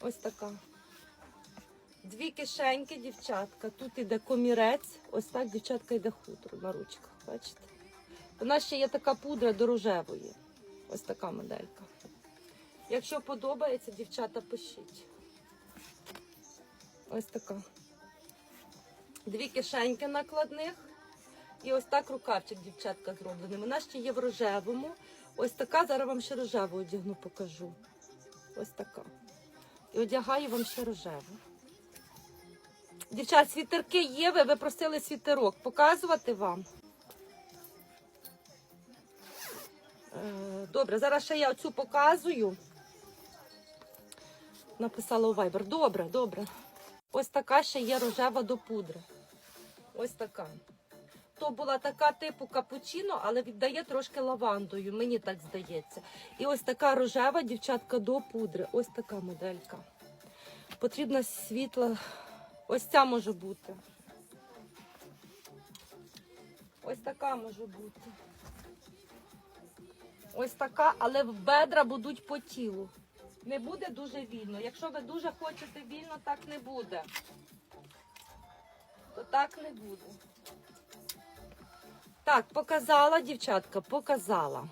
Ось така. Дві кишеньки, дівчатка. Тут іде комірець. Ось так, дівчатка, йде хутро на ручках. Бачите? У нас ще є така пудра до рожевої. Ось така моделька. Якщо подобається, дівчата, пишіть. Ось така. Дві кишеньки накладних. І ось так рукавчик, дівчатка, зроблений. Вона ще є в рожевому. Ось така, зараз вам ще рожеву одягну, покажу. Ось така. І одягаю вам ще рожеву. Дівчат, світерки є, ви, ви просили світерок. Показувати вам. Е, Добре, зараз ще я оцю показую. Написала у Viber. Добре, добре. Ось така ще є рожева до пудри. Ось така. То була така типу капучино, але віддає трошки лавандою, мені так здається. І ось така рожева дівчатка до пудри. Ось така моделька. Потрібна світла. Ось ця може бути. Ось така може бути. Ось така, але бедра будуть по тілу. Не буде дуже вільно. Якщо ви дуже хочете вільно, так не буде. То так не буде. Так, показала, дівчатка, показала.